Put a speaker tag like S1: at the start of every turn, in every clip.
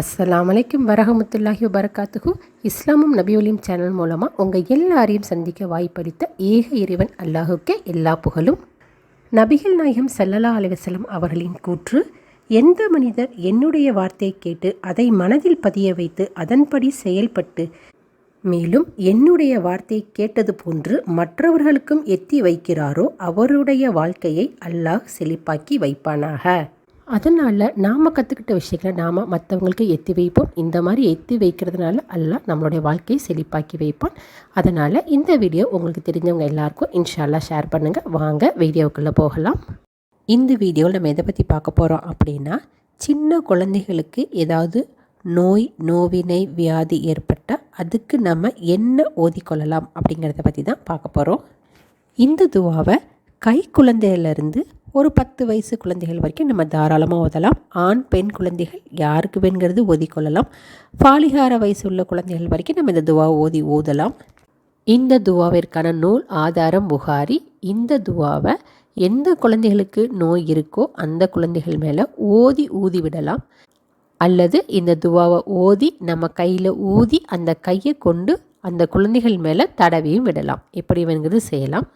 S1: அஸ்லாம் வலைக்கும் வரகமுத்துல்லாஹி வரகாத்துகு இஸ்லாமும் நபியுலிம் சேனல் மூலமாக உங்கள் எல்லாரையும் சந்திக்க வாய்ப்பளித்த ஏக இறைவன் அல்லாஹுக்கே எல்லா புகழும். நபிகள் நாயகம் ஸல்லல்லாஹு அலைஹி அவர்களின் கூற்று எந்த மனிதர் என்னுடைய வார்த்தையை கேட்டு அதை மனதில் பதிய வைத்து அதன்படி செயல்பட்டு மேலும் என்னுடைய வார்த்தையை கேட்டது போன்று மற்றவர்களுக்கும் எத்தி வைக்கிறாரோ அவருடைய வாழ்க்கையை அல்லாஹ் செழிப்பாக்கி வைப்பானாக. அதனால் நாம் கற்றுக்கிட்ட விஷயங்களை நாம் மற்றவங்களுக்கு எத்தி வைப்போம். இந்த மாதிரி எத்தி வைக்கிறதுனால எல்லாம் நம்மளுடைய வாழ்க்கையை செழிப்பாக்கி வைப்பான். அதனால் இந்த வீடியோ உங்களுக்கு தெரிஞ்சவங்க எல்லாருக்கும் இன்ஷால்லா ஷேர் பண்ணுங்கள் வாங்க வீடியோக்குள்ளே போகலாம். இந்த வீடியோவில் நம்ம எதை பற்றி பார்க்க போகிறோம் அப்படின்னா சின்ன குழந்தைகளுக்கு ஏதாவது நோய் நோவினை வியாதி ஏற்பட்டால் அதுக்கு நம்ம என்ன ஓதிக்கொள்ளலாம் அப்படிங்கிறத பற்றி தான் பார்க்க போகிறோம் இந்த துவாவை கை குழந்தையிலேருந்து ஒரு பத்து வயசு குழந்தைகள் வரைக்கும் நம்ம தாராளமாக ஓதலாம். ஆண் பெண் குழந்தைகள் யாருக்கு வேணுங்கிறது ஓதிக்கொள்ளலாம். பாலிகார வயசு உள்ள குழந்தைகள் வரைக்கும் நம்ம இந்த துவாவை ஓதி ஓதலாம். இந்த துவாவிற்கான நூல் ஆதாரம் புகாரி. இந்த துவாவை எந்த குழந்தைகளுக்கு நோய் இருக்கோ அந்த குழந்தைகள் மேலே ஓதி ஊதி விடலாம். அல்லது இந்த துவாவை ஓதி நம்ம கையில் ஊதி அந்த கையை கொண்டு அந்த குழந்தைகள் மேலே தடவியும் விடலாம். எப்படி வேணுங்கிறது செய்யலாம்.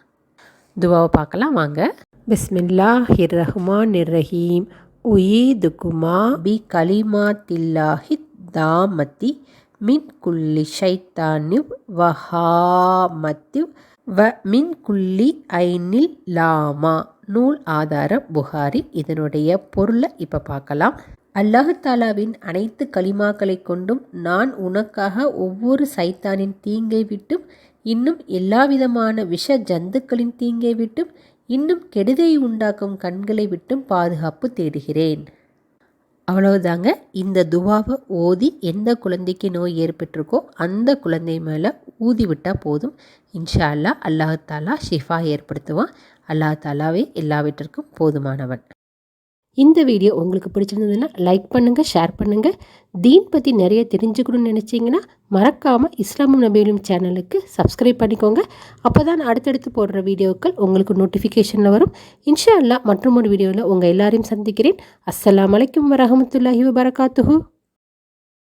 S1: துவாவை பார்க்கலாம் வாங்க. பிஸ்மில்லாஹிர் ரஹ்மான் ரஹீம் உயீதுகுமா பி கலிமாத்தில்லாஹி தாமதி மின் குல்லி ஷைத்தானி வஹாமத்தி வ மின் குல்லி ஐனில் லாமா நூல் ஆதாரம் புகாரி. இதனுடைய பொருளை இப்போ பார்க்கலாம். அல்லாஹு தாலாவின் அனைத்து களிமாக்களை கொண்டும் நான் உனக்காக ஒவ்வொரு சைத்தானின் தீங்கை விட்டும் இன்னும் எல்லாவிதமான விஷ ஜந்துக்களின் தீங்கை விட்டும் இன்னும் கெடுதை உண்டாக்கும் கண்களை விட்டும் பாதுகாப்பு தேடுகிறேன். அவ்வளவுதாங்க. இந்த துவாவை ஓதி எந்த குழந்தைக்கு நோய் ஏற்பட்டிருக்கோ அந்த குழந்தை மேலே ஊதி விட்டால் போதும். இன்ஷா அல்லா அல்லாஹாலா ஷிஃபா ஏற்படுத்துவான். அல்லாஹ் தாலாவே எல்லாவற்றிற்கும் போதுமானவன். இந்த வீடியோ உங்களுக்கு பிடிச்சிருந்ததுன்னா லைக் பண்ணுங்கள் ஷேர் பண்ணுங்கள் தீன் பற்றி நிறைய தெரிஞ்சுக்கணும்னு நினச்சிங்கன்னா மறக்காமல் இஸ்லாமும் நபியும் சேனலுக்கு சப்ஸ்கிரைப் பண்ணிக்கோங்க. அப்போ தான் அடுத்தடுத்து போடுற வீடியோக்கள் உங்களுக்கு நோட்டிஃபிகேஷனில் வரும். இன்ஷா அல்லா மற்றும் ஒரு வீடியோவில் உங்கள் எல்லாரையும் சந்திக்கிறேன். அஸ்ஸலாம் வலைக்கம் வரமத்துல்லாஹி வபரகாத்துஹூ.